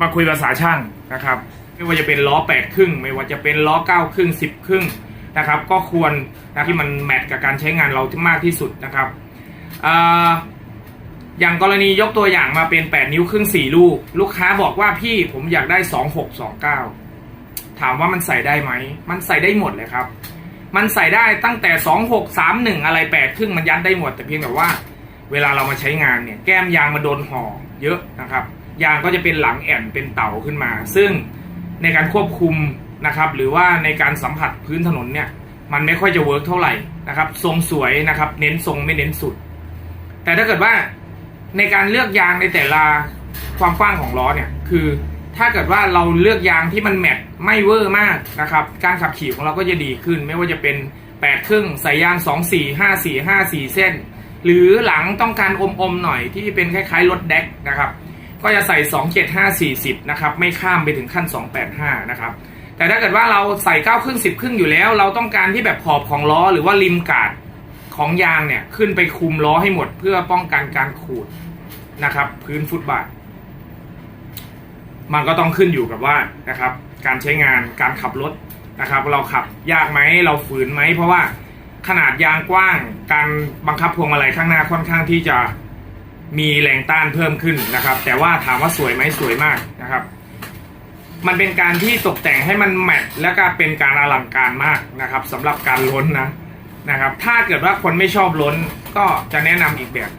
มาคุยภาษาช่างนะครับ ไม่ว่าจะเป็นล้อแปดครึ่ง ไม่ว่าจะเป็นล้อเก้าครึ่งสิบครึ่งนะครับ ก็ควรนะที่มันแมทกับการใช้งานเราที่มากที่สุดนะครับออย่างกรณียกตัวอย่างมาเป็น 8 นิ้วครึ่ง 4 ลูก ลูกค้าบอกว่าพี่ผมอยากได้ 2629 ถามว่ามันใส่ได้ไหม มันใส่ได้หมดเลยครับ มันใส่ได้ตั้งแต่ 2631 อะไร 8 ครึ่งมันยัดได้หมด แต่เพียงแต่ว่า เวลาเรามาใช้งานเนี่ย แก้มยางมาโดนห่อเยอะนะครับ ยางก็จะเป็นหลังแอนเป็นเต่าขึ้นมา ซึ่งในการควบคุมนะครับ หรือว่าในการสัมผัสพื้นถนนเนี่ยมันไม่ค่อยจะเวิร์กเท่าไหร่นะครับทรงสวยนะครับ เน้นทรงไม่เน้นสุด แต่ถ้าเกิดว่าในการเลือกยางในแต่ละความกว้างของล้อเนี่ยคือถ้าเกิดว่าเราเลือกยางที่มันแมทไม่เวอร์มากนะครับ การขับขี่ของเราก็จะดีขึ้น ไม่ว่าจะเป็น8ครึ่งใส่ยาง 2 4 5 4 5 4 เส้น หรือหลังต้องการอมๆหน่อยที่เป็นคล้ายๆรถแดกนะครับ ก็จะใส่ 2 7 5 40 นะครับ ไม่ข้ามไปถึงขั้น 285 นะครับ แต่ถ้าเกิดว่าเราใส่9ครึ่ง10 ครึ่งอยู่แล้ว เราต้องการที่แบบขอบของล้อหรือว่าริมกาดของยางเนี่ย ขึ้นไปคุมล้อให้หมดเพื่อป้องกันการขูดนะครับ พื้นฟุตบาท มันก็ต้องขึ้นอยู่กับว่านะครับ การใช้งานการขับรถนะครับ เราขับยากไหมเราฝืนไหมเพราะว่าขนาดยางกว้าง การบังคับพวงมาลัยข้างหน้าค่อนข้างที่จะ มีแรงต้านเพิ่มขึ้นนะครับ แต่ว่าถามว่าสวยไหมสวยมากนะครับ มันเป็นการที่ตกแต่งให้มันแมทและก็เป็นการอลังการมากนะครับสำหรับการล้นนะนะครับ ถ้าเกิดว่าคนไม่ชอบล้นก็จะแนะนำอีกแบบ